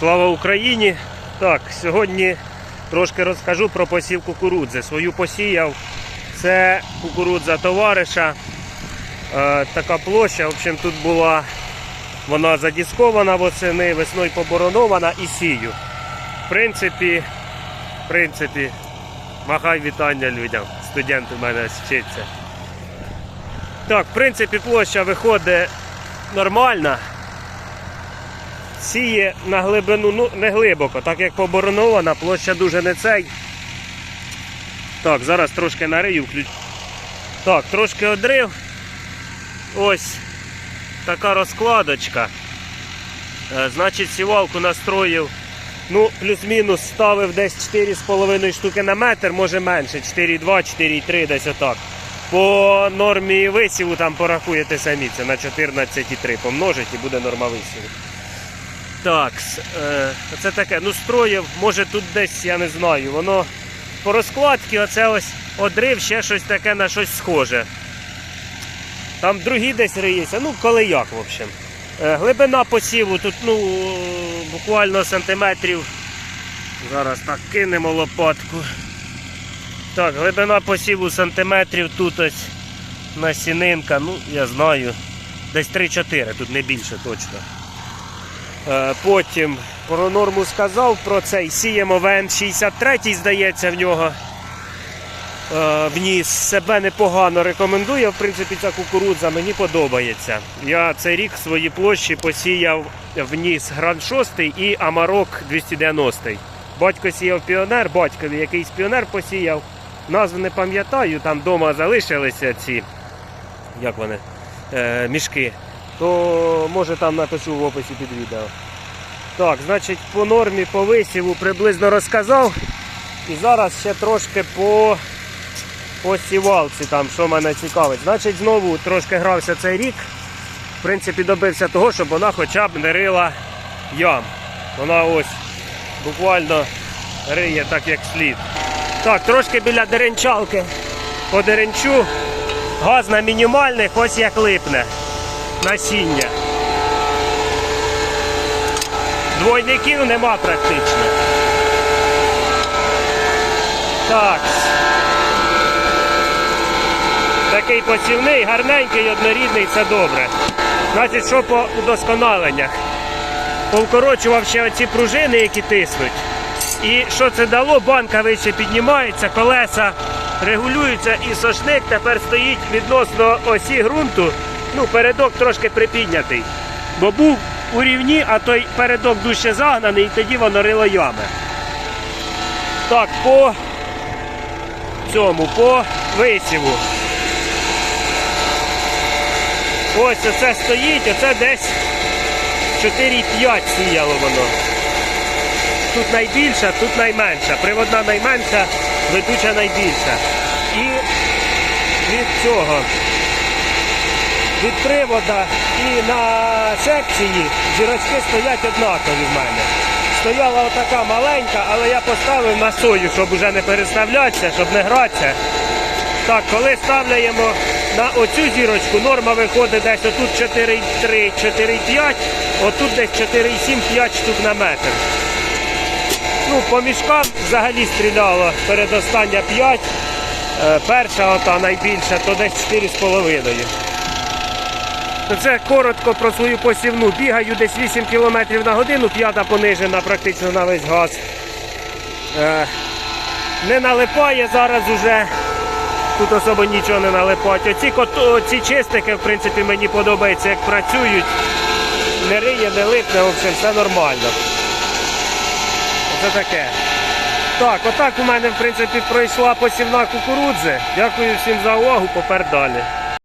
Слава Україні! Так, сьогодні трошки розкажу про посів кукурудзи. Свою посіяв. Це кукурудза товариша. Е, така площа. В общем, тут була вона задіскована восени, весною поборонована і сію. В принципі, в принципі, махай вітання людям. Студент у мене вчиться. Так, в принципі, площа виходить нормальна. Сіє на глибину ну, не глибоко, так як поборонована, площа дуже не цей. Так, зараз трошки нарию включу. Так, трошки одрив. Ось така розкладочка. Е, Значить, сівалку настроїв. Ну, плюс-мінус ставив десь 4,5 штуки на метр, може менше, 4,2, 4,3, десь отак. По нормі висіву там порахуєте самі, це на 14,3 помножить і буде норма висіву. Так, е, це таке, ну строїв, може тут десь, я не знаю, воно по розкладці оце ось одрив, ще щось таке на щось схоже. Там другі десь риється, ну коли як, в общем. Е, глибина посіву тут, ну, буквально сантиметрів. Зараз так кинемо лопатку. Так, глибина посіву сантиметрів тут ось насінинка, ну, я знаю, десь 3-4, тут не більше точно. Е, Потім про норму сказав про цей. Сіємо ВН-63, здається, в нього е, вніс. Себе непогано рекомендує. В принципі, ця кукурудза мені подобається. Я цей рік свої площі посіяв вніс Гранд 6 і Амарок 290. Батько сіяв піонер, батькові якийсь піонер посіяв. Назву не пам'ятаю, там вдома залишилися ці, як вони, е, мішки то може там напишу в описі під відео. Так, значить, по нормі, по висіву приблизно розказав. І зараз ще трошки по, по сівалці, там, що мене цікавить. Значить, знову трошки грався цей рік. В принципі, добився того, щоб вона хоча б не рила ям. Вона ось буквально риє так, як слід. Так, трошки біля деренчалки по деренчу. Газ на мінімальних, ось як липне насіння. Двойників нема практично. Так. Такий посівний, гарненький, однорідний, це добре. Значить, що по удосконаленнях? Повкорочував ще оці пружини, які тиснуть. І що це дало? Банка вище піднімається, колеса регулюються і сошник тепер стоїть відносно осі ґрунту. Ну, передок трошки припіднятий. Бо був у рівні, а той передок дужче загнаний, і тоді воно рило ями. Так, по цьому, по висіву. Ось оце стоїть, оце десь 4,5 сіяло воно. Тут найбільша, тут найменша. Приводна найменша, ведуча найбільша. І від цього, від привода і на секції зірочки стоять однакові в мене. Стояла отака маленька, але я поставив на сою, щоб уже не переставлятися, щоб не гратися. Так, коли ставляємо на оцю зірочку, норма виходить десь отут 4,3, 4,5, отут десь 4,7-5 штук на метр. Ну, по мішкам взагалі стріляло передостання 5. Е, Перша ота найбільша, то десь 4,5. То Це коротко про свою посівну. Бігаю десь 8 км на годину, п'ята понижена практично на весь газ. Е, Не налипає зараз уже. Тут особо нічого не налипать. Оці, оці чистики, в принципі, мені подобається, як працюють. Не риє, не липне, в общем, все нормально. Це таке. Так, отак у мене в принципі пройшла посівна кукурудзи. Дякую всім за увагу, попер далі.